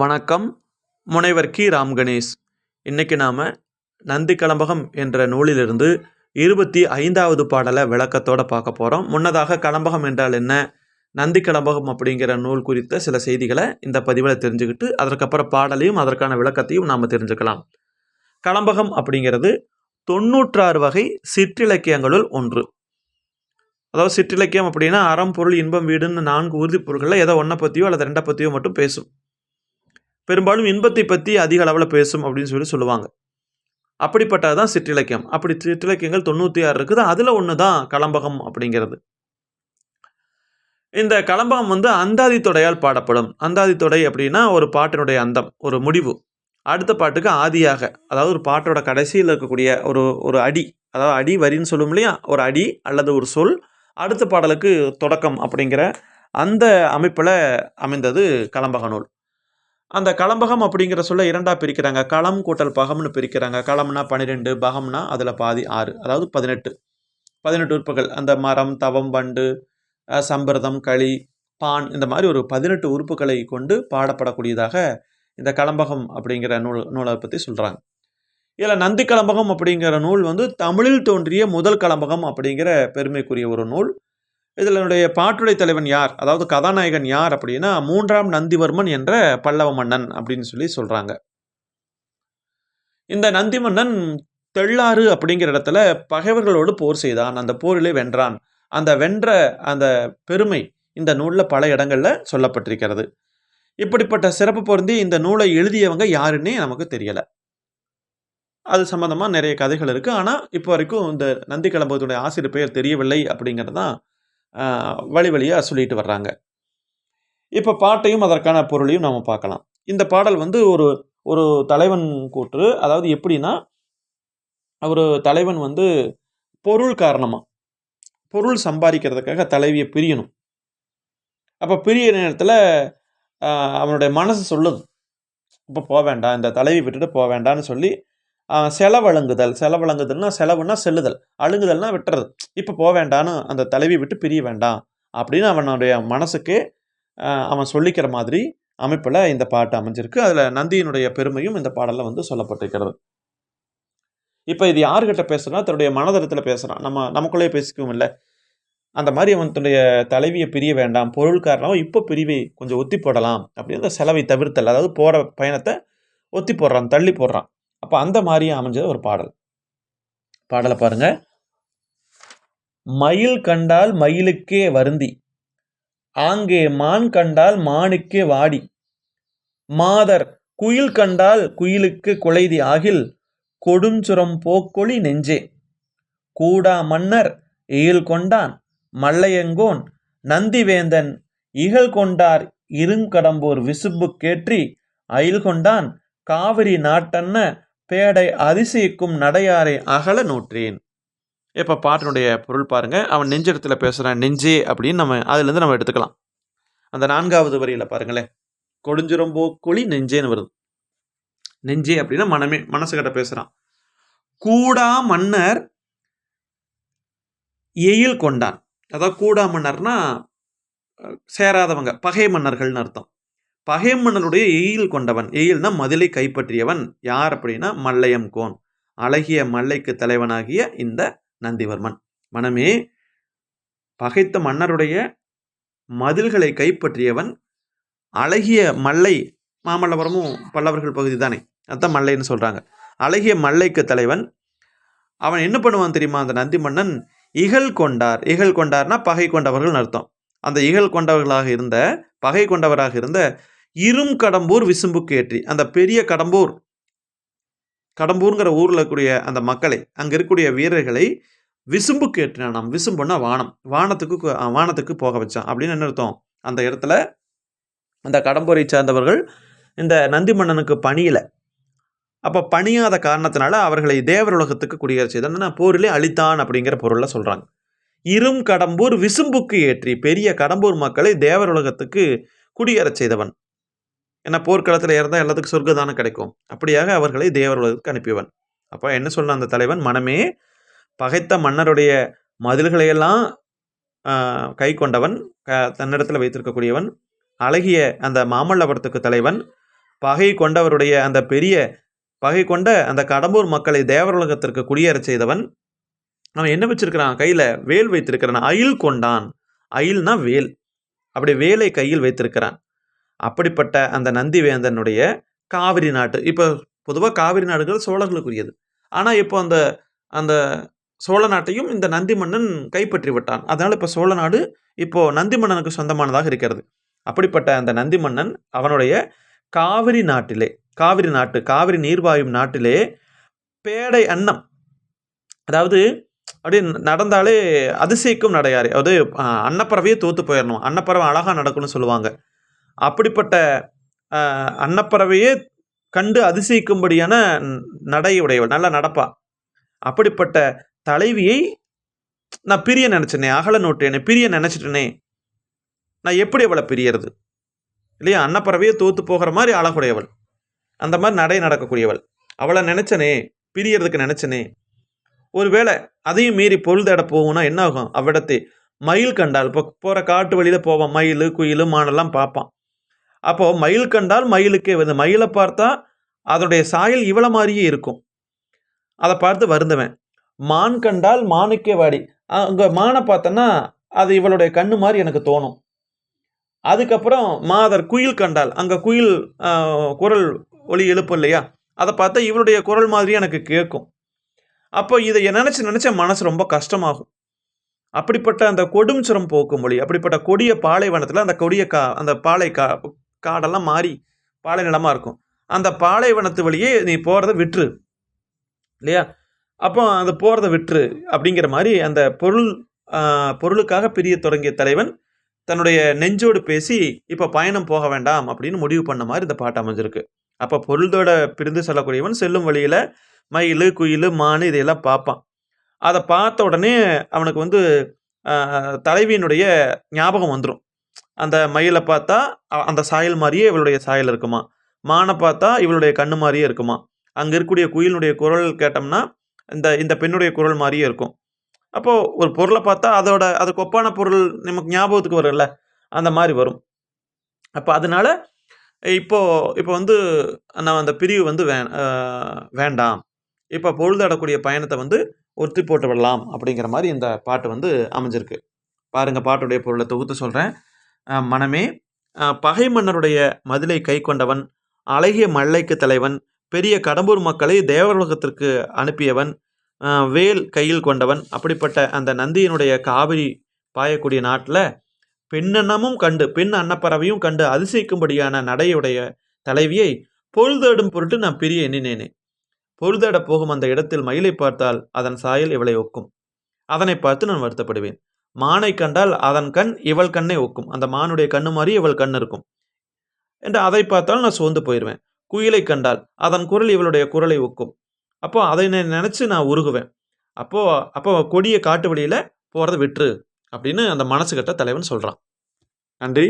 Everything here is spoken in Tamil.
வணக்கம். முனைவர் கி. ராம் கணேஷ் இன்றைக்கி நாம் நந்தி கலம்பகம் என்ற நூலிலிருந்து இருபத்தி ஐந்தாவது பாடலை விளக்கத்தோடு பார்க்க போகிறோம் முன்னதாக கலம்பகம் என்றால் என்ன நந்தி கலம்பகம் அப்படிங்கிற நூல் குறித்த சில செய்திகளை இந்த பதிவில் தெரிஞ்சுக்கிட்டு அதற்கப்புறம் பாடலையும் அதற்கான விளக்கத்தையும் நாம் தெரிஞ்சுக்கலாம். கலம்பகம் அப்படிங்கிறது தொண்ணூற்றாறு வகை சிற்றிலக்கியங்களுள் ஒன்று. அதாவது சிற்றிலக்கியம் அப்படின்னா அறம் பொருள் இன்பம் வீடுன்னு நான்கு உறுதிப்பொருள்களில் ஏதோ ஒன்றை பற்றியோ அல்லது ரெண்டை பற்றியோ மட்டும் பேசும். பெரும்பாலும் இன்பத்தை பற்றி அதிக அளவில் பேசும் அப்படின்னு சொல்லி சொல்லுவாங்க. அப்படிப்பட்டது தான் சிற்றிலக்கியம். அப்படி சிற்றிலக்கியங்கள் தொண்ணூற்றி ஆறு இருக்குது. அதில் ஒன்று தான் கலம்பகம் அப்படிங்கிறது. இந்த கலம்பகம் வந்து அந்தாதி தொடையால் பாடப்படும். அந்தாதி தொடை அப்படின்னா ஒரு பாட்டினுடைய அந்தம் ஒரு முடிவு. அடுத்த பாட்டுக்கு ஆதியாக அதாவது ஒரு பாட்டோட கடைசியில் இருக்கக்கூடிய ஒரு ஒரு அடி அதாவது அடி வரின்னு சொல்லும் இல்லையா? ஒரு அடி அல்லது ஒரு சொல். அடுத்த பாடலுக்கு தொடக்கம் அப்படிங்கிற அந்த அமைப்பில் அமைந்தது கலம்பக நூல். அந்த களம்பகம் அப்படிங்கிற சொல்ல இரண்டாக பிரிக்கிறாங்க. களம் கூட்டல் பகம்னு பிரிக்கிறாங்க. களம்னா பன்னிரெண்டு பகம்னா அதில் பாதி ஆறு அதாவது பதினெட்டு. பதினெட்டு உறுப்புகள். அந்த மரம் தவம் வண்டு சம்பிரதம் களி பான் இந்த மாதிரி ஒரு பதினெட்டு உறுப்புகளை கொண்டு பாடப்படக்கூடியதாக இந்த களம்பகம் அப்படிங்கிற நூல் நூலை பற்றி சொல்கிறாங்க இதில் நந்தி களம்பகம் அப்படிங்கிற நூல் வந்து தமிழில் தோன்றிய முதல் களம்பகம் அப்படிங்கிற பெருமைக்குரிய ஒரு நூல். இதனுடைய பாட்டுடை தலைவன் யார்? அதாவது கதாநாயகன் யார் அப்படின்னா மூன்றாம் நந்திவர்மன் என்ற பல்லவ மன்னன் அப்படின்னு சொல்லி சொல்கிறாங்க இந்த நந்தி மன்னன் தெள்ளாறு அப்படிங்கிற இடத்துல பகைவர்களோடு போர் செய்தான். அந்த போரிலே வென்றான். அந்த வென்ற அந்த பெருமை இந்த நூலில் பல இடங்களில் சொல்லப்பட்டிருக்கிறது. இப்படிப்பட்ட சிறப்பு பொருந்தி இந்த நூலை எழுதியவங்க யாருன்னே நமக்கு தெரியலை. அது சம்மந்தமாக நிறைய கதைகள் இருக்குது ஆனால் இப்போ வரைக்கும் இந்த நந்தி கிளம்புவதுடைய ஆசிரியர் பெயர் தெரியவில்லை அப்படிங்கிறது தான் வழி வழியாக சொல்லிட்டு வர்றாங்க. இப்போ பாட்டையும் அதற்கான பொருளையும் நம்ம பார்க்கலாம். இந்த பாடல் வந்து ஒரு ஒரு தலைவன் கூற்று. அதாவது எப்படின்னா ஒரு தலைவன் வந்து பொருள் காரணமாக பொருள் சம்பாதிக்கிறதுக்காக தலைவியை பிரியணும். அப்போ பிரிய நேரத்தில் அவனுடைய மனசு சொல்லுது. இப்போ போக வேண்டாம் இந்த தலைவி விட்டுட்டு போக வேண்டாம்னு சொல்லி செலவழுங்குதல். செலவழுங்குதல்னா செலவுனா செல்லுதல். அழுங்குதல்னா விட்டுறது. இப்போ போக வேண்டான்னு அந்த தலைவி விட்டு பிரிய வேண்டாம். அப்படின்னு அவனுடைய மனசுக்கு அவன் சொல்லிக்கிற மாதிரி அமைப்பில் இந்த பாட்டு அமைஞ்சிருக்கு. அதில் நந்தியினுடைய பெருமையும் இந்த பாடலில் வந்து சொல்லப்பட்டிருக்கிறது. இப்போ இது யாருக்கிட்ட பேசுகிறான் தன்னுடைய மனதளத்தில் பேசுகிறான் நம்ம நமக்குள்ளே பேசிக்கவும் இல்லை? அந்த மாதிரி அவன் தன்னுடைய தலைவியை பிரிய வேண்டாம். பொருள் காரணம் இப்போ பிரிவை கொஞ்சம் ஒத்தி போடலாம். அப்படின்னு அந்த செலவை தவிர்த்தல். அதாவது போகிற பயணத்தை ஒத்தி போடுறான் தள்ளி போடுறான். அப்போ அந்த மாதிரி அமைஞ்சது ஒரு பாடல். பாடலை பாருங்க. மயில் கண்டால் மயிலுக்கே வருந்தி. ஆங்கே மான் கண்டால் மானுக்கே வாடி. மாதர் குயில் கண்டால் குயிலுக்கு குலைதி ஆகில் கொடுஞ்சுரம் போக்கொளி நெஞ்சே. கூடா மன்னர் இயல் கொண்டான் மல்லையங்கோன் நந்திவேந்தன் இகழ் கொண்டார் இருங்கடம்போர் விசுப்பு கேற்றி அயில் கொண்டான் காவிரி நாட்டன்ன பேடை அதிசயிக்கும் நடையாரை அகல நோற்றேன். இப்போ பாட்டினுடைய பொருள் பாருங்கள் அவன் நெஞ்சிடத்தில் பேசுகிறான் நெஞ்சே அப்படின்னு நம்ம அதுலேருந்து நம்ம எடுத்துக்கலாம். அந்த நான்காவது வரியில் பாருங்களேன். கொடுஞ்சுரம்போ குழி நெஞ்சேன்னு வருது. நெஞ்சே அப்படின்னா மனமே மனசுக்கிட்ட பேசுகிறான் கூடா மன்னர் எயில் கொண்டான். அதாவது கூடா மன்னர்னா சேராதவங்க பகை மன்னர்கள்னு அர்த்தம். பகைமன்னருடைய எயில் கொண்டவன். எயில்னா மதிலை கைப்பற்றியவன். யார் அப்படின்னா மல்லையம் கோன். அழகிய மல்லைக்கு தலைவனாகிய இந்த நந்திவர்மன். மனமே பகைத்த மன்னருடைய மதில்களை கைப்பற்றியவன் அழகிய மல்லை மாமல்லபுரமும் பல்லவர்கள் பகுதி தானே அதான் மல்லைன்னு சொல்கிறாங்க அழகிய மல்லைக்கு தலைவன் அவன் என்ன பண்ணுவான் தெரியுமா? அந்த நந்தி மன்னன் இகழ் கொண்டார். இகழ் கொண்டார்னா பகை கொண்டவர்கள் அர்த்தம். அந்த இகழ் கொண்டவர்களாக இருந்த பகை கொண்டவராக இருந்த இரும் கடம்பூர் விசும்புக்கு ஏற்றி அந்த பெரிய கடம்பூர் கடம்பூருங்கிற ஊரில் இருக்கக்கூடிய அந்த மக்களை அங்கே இருக்கக்கூடிய வீரர்களை விசும்புக்கு ஏற்றினானாம் விசும்புன்னா வானம். வானத்துக்கு வானத்துக்கு போக வச்சான். அப்படின்னு என்ன அர்த்தம்? அந்த இடத்துல அந்த கடம்பூரை சார்ந்தவர்கள் இந்த நந்தி மன்னனுக்கு பணியல. அப்போ பணியாத காரணத்தினால அவர்களை தேவர் உலகத்துக்கு குடியேற போரிலே அழித்தான் அப்படிங்கிற பொருளில் சொல்கிறாங்க இரும் கடம்பூர் விசும்புக்கு ஏற்றி பெரிய கடம்பூர் மக்களை தேவர் உலகத்துக்கு குடியேறச் செய்தவன். ஏன்னா போர்க்களத்தில் இறந்தால் எல்லாத்துக்கும் சொர்க்கதானம் கிடைக்கும். அப்படியாக அவர்களை தேவர் உலகத்துக்கு அனுப்பியவன். அப்போ என்ன சொன்ன அந்த தலைவன்? மனமே பகைத்த மன்னருடைய மதில்களையெல்லாம் கை கொண்டவன் க தன்னிடத்தில் வைத்திருக்கக்கூடியவன் அழகிய அந்த மாமல்லபுரத்துக்கு தலைவன் பகை கொண்டவருடைய அந்த பெரிய பகை கொண்ட அந்த கடம்பூர் மக்களை தேவருலகத்திற்கு குடியேறச் செய்தவன் அவன் என்ன வச்சிருக்கிறான்? கையில் வேல் வைத்திருக்கிறான். அயில் கொண்டான். அயில்னா வேல். அப்படி வேலை கையில் வைத்திருக்கிறான். அப்படிப்பட்ட அந்த நந்திவேந்தனுடைய காவிரி நாட்டு இப்போ பொதுவாக காவிரி நாடுகள் சோழர்களுக்குரியது. ஆனால் இப்போ அந்த அந்த சோழ நாட்டையும் இந்த நந்தி மன்னன் கைப்பற்றி விட்டான். அதனால் இப்போ சோழ நாடு இப்போ நந்தி மன்னனுக்கு சொந்தமானதாக இருக்கிறது. அப்படிப்பட்ட அந்த நந்தி மன்னன் அவனுடைய காவிரி நாட்டிலே காவிரி நாட்டு காவிரி நீர்வாயும் நாட்டிலே பேடை அன்னம் அதாவது அப்படியே நடந்தாலே அதிசயிக்கும் நடையாறு. அதாவது அன்னப்பறவையே தோற்று போயிடணும் அன்னப்பறவை அழகாக நடக்கும்னு சொல்லுவாங்க. அப்படிப்பட்ட அன்னப்பறவையே கண்டு அதிசயிக்கும்படியான ந- நடை உடையவள் நல்லா நடப்பா. அப்படிப்பட்ட தலைவியை நான் பிரிய நினச்சினேன் அகல நோட்டேனே பிரிய நினச்சிட்டேனே நான் எப்படி அவளை பிரியறது? இல்லையா? அன்னப்பறவையே தோத்து போகிற மாதிரி அழகுடையவள். அந்த மாதிரி நடை நடக்கக்கூடியவள். அவளை நினச்சனே பிரியறதுக்கு நினச்சனே. ஒருவேளை அதையும் மீறி பொழுதட போகும்னா என்ன ஆகும்? அவ்விடத்தை மயில் கண்டால் இப்போ போகிற காட்டு வழியில் போவான். மயில் குயில் மானெல்லாம் பார்ப்பான். அப்போது மயில் கண்டால் மயிலுக்கே வந்து மயிலை பார்த்தா அதனுடைய சாயல் இவளை மாதிரியே இருக்கும். அதை பார்த்து வருந்துவேன் மான் கண்டால் மானுக்கே வாடி. அங்கே மானை பார்த்தோன்னா அது இவளுடைய கண்ணு மாதிரி எனக்கு தோணும். அதுக்கப்புறம் மாதர் குயில் கண்டால் அங்கே குயில் குரல் ஒளி எழுப்பும் இல்லையா? அதை பார்த்தா இவளுடைய குரல் மாதிரி எனக்கு கேட்கும். அப்போ இதை நினச்சி நினச்ச மனசு ரொம்ப கஷ்டமாகும். அப்படிப்பட்ட அந்த கொடும் சுரம் போக்கும் மொழி அப்படிப்பட்ட கொடிய பாலைவனத்தில் அந்த கொடிய கா அந்த பாலை கா காடெல்லாம் மாறி பாலை நிலமாக இருக்கும். அந்த பாலைவனத்து வழியே நீ போகிறத விட்டுரு. இல்லையா? அப்போ அந்த போகிறத விட்டுரு அப்படிங்கிற மாதிரி அந்த பொருள் பொருளுக்காக பிரிய தொடங்கிய தலைவன் தன்னுடைய நெஞ்சோடு பேசி இப்போ பயணம் போக வேண்டாம் அப்படின்னு முடிவு பண்ண மாதிரி இந்த பாட்டு அமைஞ்சிருக்கு. அப்போ பொருளோட பிரிந்து செல்லக்கூடியவன் செல்லும் வழியில் மயில் குயில் மான் இதையெல்லாம் பார்ப்பான். அதை பார்த்த உடனே அவனுக்கு வந்து தலைவியினுடைய ஞாபகம் வந்துடும் அந்த மயிலை பார்த்தா அ- அந்த சாயல் மாதிரியே இவளுடைய சாயல் இருக்குமா? மானை பார்த்தா இவளுடைய கண்ணு மாதிரியே இருக்குமா? அங்கே இருக்கக்கூடிய குயிலினுடைய குரல் கேட்டோம்னா இந்த இந்த பெண்ணுடைய குரல் மாதிரியே இருக்கும். அப்போது ஒரு பொருளை பார்த்தா அதோட அதுக்கு ஒப்பான பொருள் நமக்கு ஞாபகத்துக்கு வரும்ல? அந்த மாதிரி வரும். அப்போ அதனால இப்போது இப்போ வந்து நான் அந்த பிரிவு வந்து வே வேண்டாம். இப்போ பொழுதடக்கூடிய பயணத்தை வந்து ஒத்தி போட்டு விடலாம் அப்படிங்கிற மாதிரி இந்த பாட்டு வந்து அமைஞ்சிருக்கு. பாருங்கள் பாட்டுடைய பொருளை தொகுத்து சொல்கிறேன் மனமே பகை மன்னருடைய மதிலை கை கொண்டவன் அழகிய மல்லைக்கு தலைவன் பெரிய கடம்பூர் மக்களை தேவலோகத்திற்கு அனுப்பியவன் வேல் கையில் கொண்டவன். அப்படிப்பட்ட அந்த நந்தியினுடைய காவிரி பாயக்கூடிய நாட்டில் பெண்ணெண்ணமும் கண்டு பெண் அன்னப்பறவையும் கண்டு அதிசயிக்கும்படியான நடையுடைய தலைவியை பொழுதேடும் பொருட்டு நான் பிரிய எண்ணினேனே. பொழுதேட போகும் அந்த இடத்தில் மயிலை பார்த்தால் அதன் சாயல் இவளை ஒக்கும். அதனை பார்த்து நான் வருத்தப்படுவேன். மானை கண்டால் அதன் கண் இவள் கண்ணை ஒக்கும். அந்த மானுடைய கண்ணு மாதிரி இவள் கண் இருக்கும். என்று அதை பார்த்தாலும் நான் சோர்ந்து போயிடுவேன் குயிலை கண்டால் அதன் குரல் இவளுடைய குரலை ஒக்கும். அப்போ அதை நான் நினச்சி நான் உருகுவேன். அப்போ அப்போ கொடிய காட்டு வழியில் போகிறத விட்டுரு. அப்படின்னு அந்த மனசுக்கிட்ட தலைவன் சொல்கிறான் நன்றி.